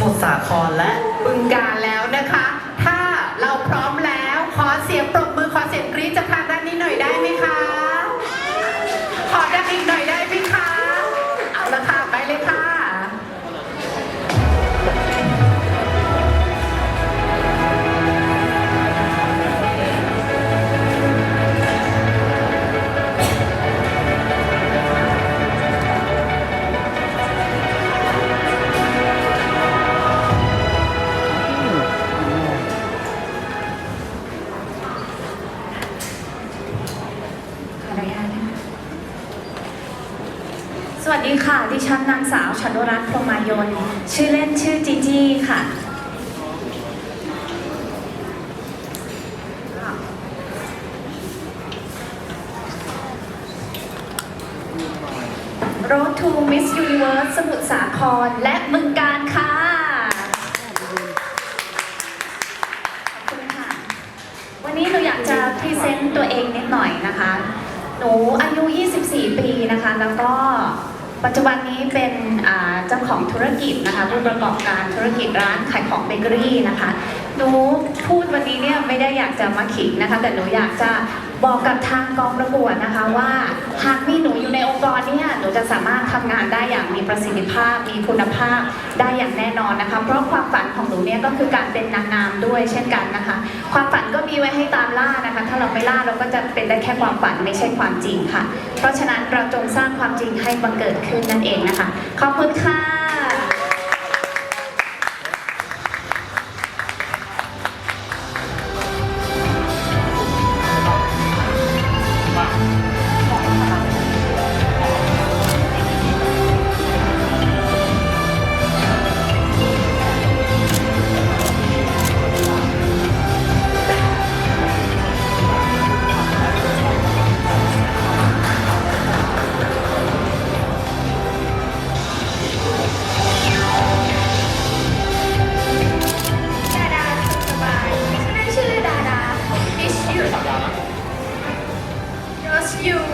มุทรสาครและบึงการแล้ว สวัสดีค่ะ ดิฉันนางสาวชนรัตน์พรมายน ชื่อเล่นชื่อจีจี้ค่ะ Road to Miss Universe สมุทรสาครและบึงการค่ะ ขอบคุณค่ะ วันนี้หนูอยากจะพรีเซนต์ตัวเองนิดหน่อยนะคะ หนูอายุ 24 ปีนะคะ แล้วก็ ปัจจุบันนี้เป็นเจ้าของธุรกิจนะคะผู้ประกอบการธุรกิจร้านขายของเบเกอรี่นะคะหนูพูดวันนี้เนี่ยไม่ได้อยากจะมาขิงนะคะ แต่หนูอยากจะ บอกกับทางกองประกวดนะคะว่า หากมีหนูอยู่ในองค์กรเนี่ยหนูจะสามารถทำงานได้อย่างมีประสิทธิภาพ มีคุณภาพได้อย่างแน่นอนนะคะ เพราะความฝันของหนูเนี่ยก็คือการเป็นนางงามด้วยเช่นกันนะคะ ความฝันก็มีไว้ให้ตามล่านะคะ ถ้าเราไม่ล่าเราก็จะเป็นได้แค่ความฝันไม่ใช่ความจริงค่ะ เพราะฉะนั้นเราจงสร้างความจริงให้บังเกิดขึ้นนั่นเองนะคะขอบคุณค่ะ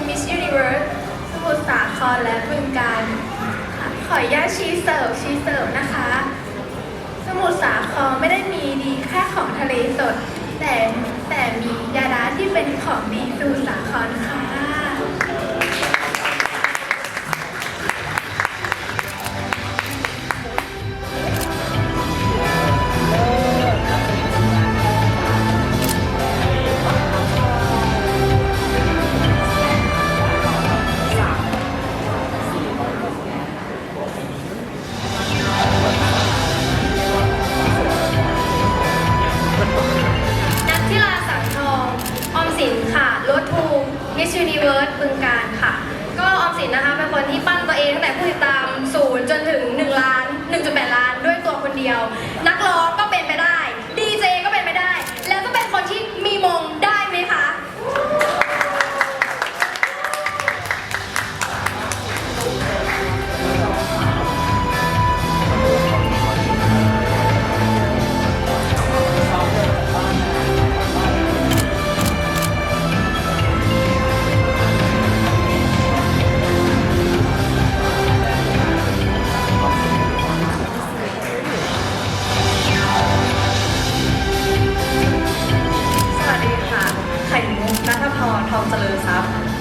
มิสอุนิเวิร์สสมุทรสาครและบึงการค่ะขออนุญาตชี้เสิร์ฟชี้เสิร์ฟนะคะ สมุทรสาครไม่ได้มีดีแค่ของทะเลสด แต่แต่มียาดาที่เป็นของดีสมุทรสาครค่ะ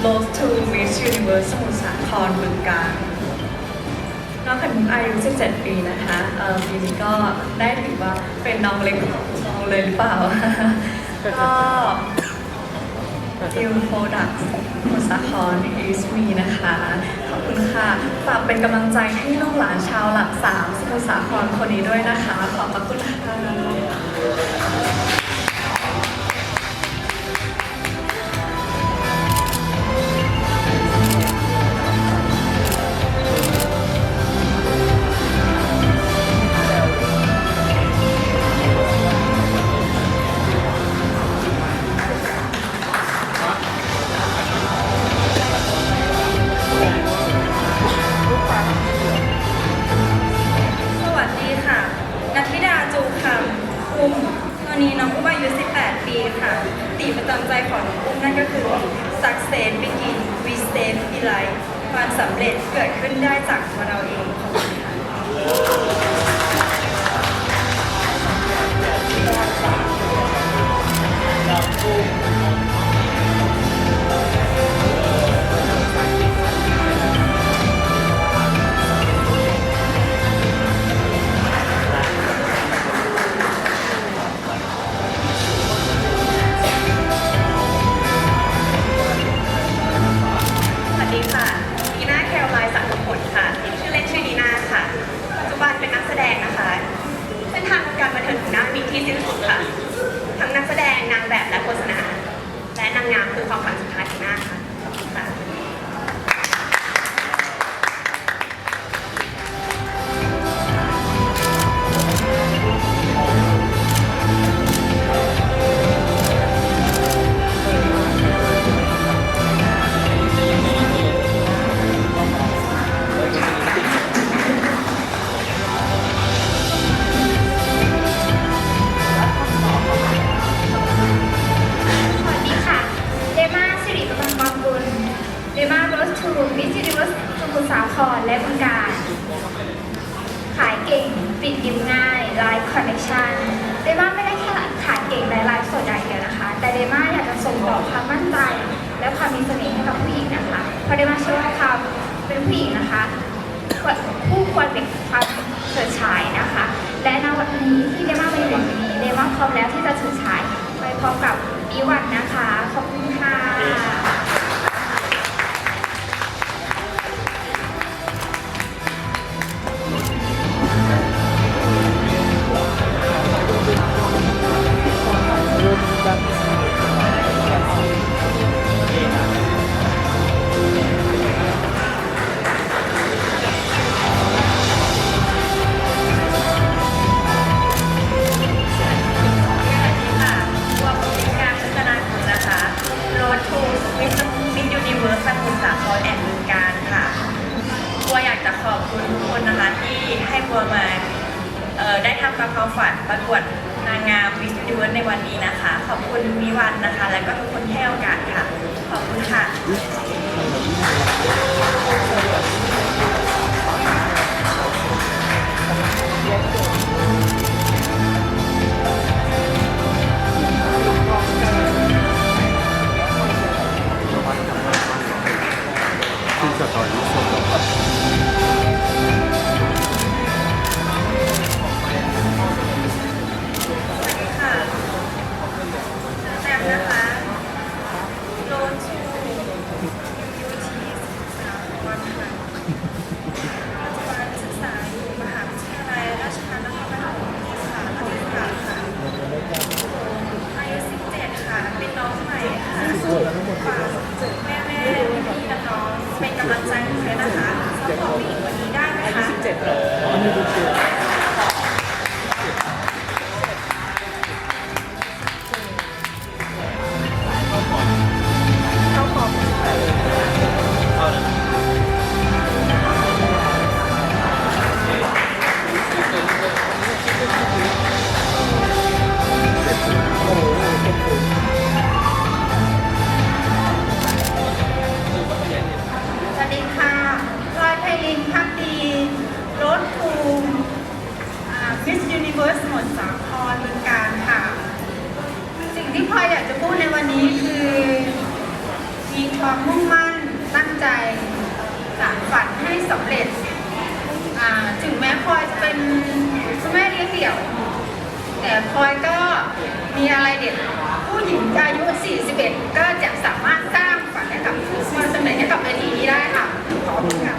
รัพย์ Rose to Miss Universe สมุทรสาครบึงการน้องข่มุกอายุ 17 ปีนะคะเอ่อปีนี้ก็ได้ถือว่าเป็นน้องเล็กของน้องเลยหรือเปล่า ก็ดิวโปรดักต์สมุทรสาคร is me นะคะ ขอบคุณค่ะ ฝากเป็นกำลังใจให้ลูกหลานชาวหลักสามสมุทรสาครคนนี้ด้วยนะคะ ขอบพระคุณค่ะ ตามใจของน้อุ้มนั่นก็คือ success begin we stay be life ความสำเร็จเกิดขึ้นได้จากตัวเราเองขอบคุณค่ะ Thank. นี้ค่ะนีน่าแคลไลน์สังผลค่ะ ชื่อเล่นชื่อดีน่าค่ะ ปัจจุบันเป็นนักแสดงนะคะ เส้นทางการมาถึงขอน้ามีที่สิ้นสุดค่ะ ทั้งนักแสดงนางแบบและโฆษณา และนางงามคือความฝันสุดท้ายของน้าค่ะ เดม่าไม่ได้แค่ขายเก่งในไลฟ์สดอย่างเดียวนะคะ แต่เดม่าอยากจะส่งต่อความมั่นใจ และความมีเสน่ห์ให้กับผู้หญิงนะคะเพราะเดม่าเชื่อว่าความเป็นผู้หญิงนะคะผู้ควรเป็นความเฉิดฉายนะคะ และในวันนี้ที่เดม่ามาอยู่ในนี้เดม่าพร้อมแล้วที่จะเฉิดฉายไปพร้อมกับอีวันนะคะ คุณทุกคนนะคะที่ให้บัวมาได้ทำตามความฝันประกวดนางงามวิสตูดิโอในวันนี้นะคะ ขอบคุณมิวันนะคะ และก็ทุกคนที่ให้โอกาสค่ะ ขอบคุณค่ะินพักดีรถภูมิมิสยูนิเวอร์สหมดสาครบึงการค่ะ สิ่งที่พลอยอยากจะพูดในวันนี้คือ มีความมุ่งมั่นตั้งใจสานฝันให้สำเร็จ ถึงแม้พลอยจะเป็นคุณแม่เลี้ยงเดี่ยว แต่พลอยก็มีอะไรเด็ดผู้หญิงอายุ 41 ก็จะสามารถสร้างฝันให้กับความสำเร็จให้กับอดีตนี้ได้ค่ะขอบคุณค่ะ